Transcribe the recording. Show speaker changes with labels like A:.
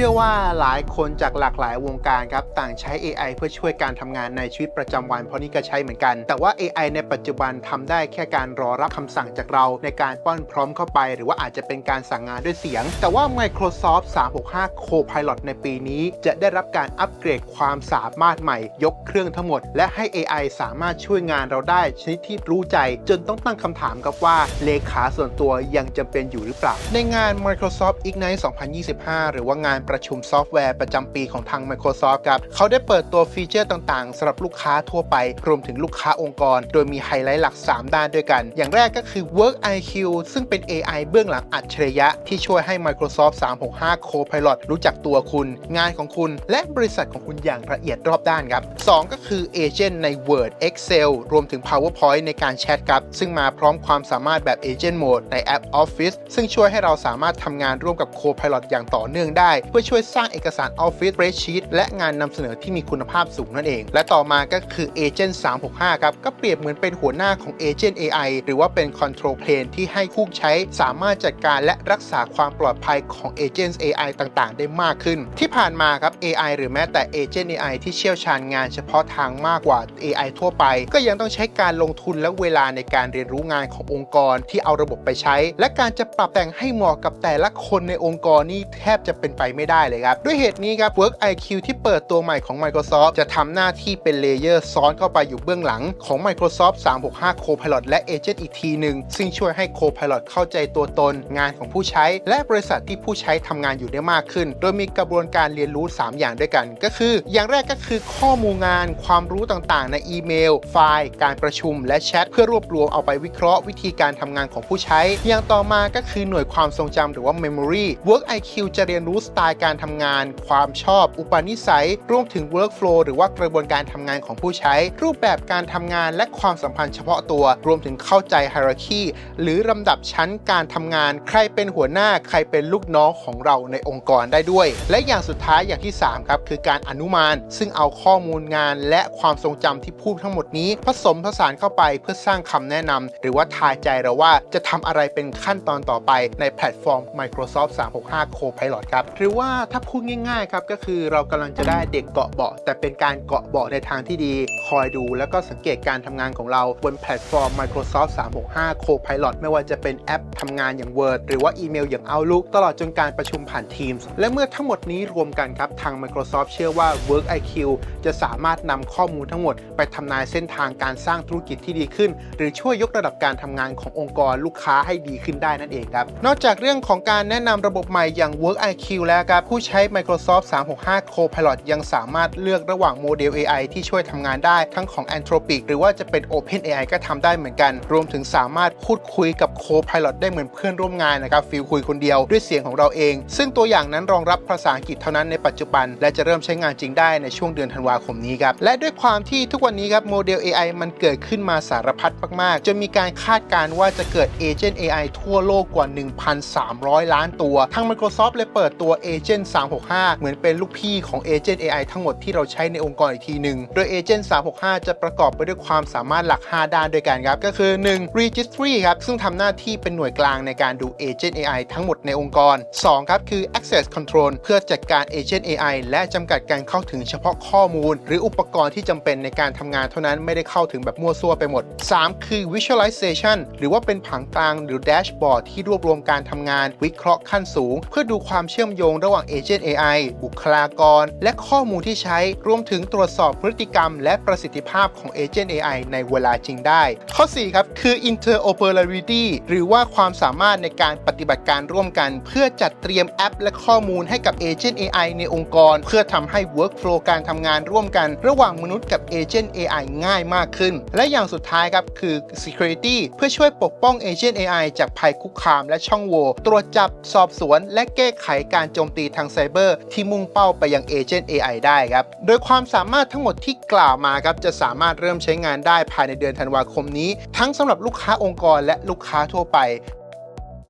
A: ชื่อว่าหลายคนจากหลากหลายวงการครับต่างใช้ AI เพื่อช่วยการทำงานในชีวิตประจำวันเพราะนี่ก็ใช้เหมือนกัน แต่ว่า AI ในปัจจุบันทำได้แค่การรอรับคำสั่งจากเราในการป้อนพร้อมเข้าไป หรือว่าอาจจะเป็นการสั่งงานด้วยเสียง แต่ว่า Microsoft 365 Copilot ในปีนี้ จะได้รับการอัปเกรดความสามารถใหม่ ยกเครื่องทั้งหมด และให้ AI สามารถช่วยงานเราได้ชนิดที่รู้ใจ จนต้องตั้งคำถามกับว่าเลขาส่วนตัวยังจำเป็นอยู่หรือเปล่าในงาน Microsoft Ignite 2025 หรือว่างานประชุมซอฟต์แวร์ประจำปีของทาง Microsoft ครับเขาได้เปิดตัวฟีเจอร์ต่างๆสำหรับลูกค้าทั่วไป รวมถึงลูกค้าองค์กร โดยมีไฮไลท์หลัก 3 ด้านด้วยกัน อย่างแรกก็คือ Work IQ ซึ่งเป็น AI เบื้องหลังอัจฉริยะ ที่ช่วยให้ Microsoft 365 Copilot รู้จักตัวคุณ งานของคุณ และบริษัทของคุณอย่างละเอียดรอบด้านครับ 2 ก็คือ Agent ใน Word Excel รวมถึง PowerPoint ในการแชทครับ ซึ่งมาพร้อมความสามารถแบบ Agent Mode ในแอป Office ซึ่งช่วยให้เราสามารถทำงานร่วมกับ Copilot อย่างต่อเนื่องได้พื่อช่วยสร้างเอกสาร Office Spreadsheet และงานนำเสนอที่มีคุณภาพสูงนั่นเอง และต่อมาก็คือ Agent 365 ครับ ก็เปรียบเหมือนเป็นหัวหน้าของ Agent AI หรือว่าเป็น Control Plane ที่ให้ผู้ใช้สามารถจัดการและรักษาความปลอดภัยของ Agents AI ต่างๆ ได้มากขึ้น ที่ผ่านมาครับ AI หรือแม้แต่ Agent AI ที่เชี่ยวชาญงานเฉพาะทางมากกว่า AI ทั่วไป ก็ยังต้องใช้การลงทุนและเวลาในการเรียนรู้งานขององค์กรที่เอาระบบไปใช้ และการจะปรับแต่งให้เหมาะกับแต่ละคนในองค์กรนี่แทบจะเป็นไปไม่ได้เลยครับ ด้วยเหตุนี้ครับ Work IQ ที่เปิดตัวใหม่ของ Microsoft จะทำหน้าที่เป็นเลเยอร์ซ้อนเข้าไปอยู่เบื้องหลังของ Microsoft 365 Copilot และ Agent อีกทีหนึ่งซึ่งช่วยให้ Copilot เข้าใจตัวตน งานของผู้ใช้ และบริษัทที่ผู้ใช้ทำงานอยู่ได้มากขึ้น โดยมีกระบวนการเรียนรู้ 3 อย่างด้วยกัน ก็คือ อย่างแรกก็คือข้อมูลงาน ความรู้ต่างๆ ในอีเมล ไฟล์ การประชุม และแชทเพื่อรวบรวมเอาไปวิเคราะห์วิธีการทำงานของผู้ใช้ อย่างต่อมาก็คือหน่วยความทรงจำหรือว่า Memory Work IQ จะเรียนรู้สไตล์การทำงาน ความชอบ อุปนิสัย รวมถึง Workflow หรือว่ากระบวนการทำงานของผู้ใช้ รูปแบบการทำงานและความสัมพันธ์เฉพาะตัว รวมถึงเข้าใจ Hierarchy หรือลำดับชั้นการทำงาน ใครเป็นหัวหน้าใครเป็นลูกน้องของเราในองค์กรได้ด้วย และอย่างสุดท้ายอย่างที่ 3 ครับ คือการอนุมาน ซึ่งเอาข้อมูลงาน และความทรงจำที่พูดทั้งหมดนี้ ผสมผสานเข้าไปเพื่อสร้างคำแนะนำหรือว่าทายใจเราว่าจะทำอะไรเป็นขั้นตอนต่อไปในแพลตฟอร์ม Microsoft 365 Copilot ครับหรือว่าถ้าพูดง่ายๆครับก็คือเรากำลังจะได้เด็กเกาะเบาะแต่เป็นการเกาะเบาะในทางที่ดี คอยดูแล้วก็สังเกตการทำงานของเราบนแพลตฟอร์ม Microsoft 365 Copilot ไม่ว่าจะเป็นแอปทำงานอย่าง Word หรือว่าอีเมลอย่าง Outlook ตลอดจนการประชุมผ่าน Teams และเมื่อทั้งหมดนี้รวมกันครับ ทาง Microsoft เชื่อว่า Work IQ จะสามารถนำข้อมูลทั้งหมด ไปทำนายเส้นทางการสร้างธุรกิจที่ดีขึ้น หรือช่วยยกระดับการทำงานขององค์กรลูกค้าให้ดีขึ้นได้นั่นเองครับนอกจากเรื่องของการแนะนำระบบใหม่อย่าง Work IQ แล้วครับผู้ใช้ Microsoft 365 Copilot ยังสามารถเลือกระหว่างโมเดล AI ที่ช่วยทำงานได้ทั้งของ Anthropic หรือว่าจะเป็น Open AI ก็ทำได้เหมือนกัน รวมถึงสามารถพูดคุยกับ Copilot ได้เหมือนเพื่อนร่วมงานนะครับฟิลคุยคนเดียวด้วยเสียงของเราเอง ซึ่งตัวอย่างนั้นรองรับภาษาอังกฤษเท่านั้นในปัจจุบัน และจะเริ่มใช้งานจริงได้ในช่วงเดือนธันวาคมนี้ครับและด้วยความที่ทุกวันนี้ครับโมเดล AI มันเกิดขึ้นมาสารพัดมากๆจนมีการคาดการณ์ว่าจะเกิด Agent AI ทั่วโลกกว่า 1,300 ล้านตัวทาง Microsoft เลยเปิดตัว Agent 365 เหมือนเป็นลูกพี่ของ Agent AI ทั้งหมดที่เราใช้ในองค์กรอีกทีหนึ่ง โดย Agent 365 จะประกอบไปด้วยความสามารถหลัก 5 ด้านด้วยกันครับ ก็คือ 1. Registry ครับ ซึ่งทำหน้าที่เป็นหน่วยกลางในการดู Agent AI ทั้งหมดในองค์กร 2. ครับ คือ Access Control เพื่อจัดการ Agent AI และจำกัดการเข้าถึงเฉพาะข้อมูล หรืออุปกรณ์ที่จำเป็นในการทำงานเท่านั้นไม่ได้เข้าถึงแบบมั่วซั่วไปหมด 3. คือ Visualization หรือว่าเป็นผังกลางหรือ Dashboard ที่รวบรวมการทำงาน วิเคราะห์ขั้นสูง เพื่อดูความเชื่อมโยงระหว่าง Agent AI บุคลากร และข้อมูลที่ใช้ รวมถึงตรวจสอบพฤติกรรม และประสิทธิภาพของ Agent AI ในเวลาจริงได้ ข้อ 4 ครับ คือ Interoperability หรือว่าความสามารถในการปฏิบัติการร่วมกัน เพื่อจัดเตรียมแอป และข้อมูลให้กับ Agent AI ในองค์กร เพื่อทำให้ Workflow การทำงานร่วมกัน ระหว่างมนุษย์กับ Agent AI ง่ายมากขึ้น และอย่างสุดท้ายครับคือ Security เพื่อช่วยปกป้อง Agent AI จากภัยคุกคามและช่องโหว่ตรวจจับสอบสวน และแก้ไขการโจมตีทางไซเบอร์ที่มุ่งเป้าไปยังเอเจนต์ AI ได้ครับ โดยความสามารถทั้งหมดที่กล่าวมาครับจะสามารถเริ่มใช้งานได้ภายในเดือนธันวาคมนี้ ทั้งสำหรับลูกค้าองค์กรและลูกค้าทั่วไป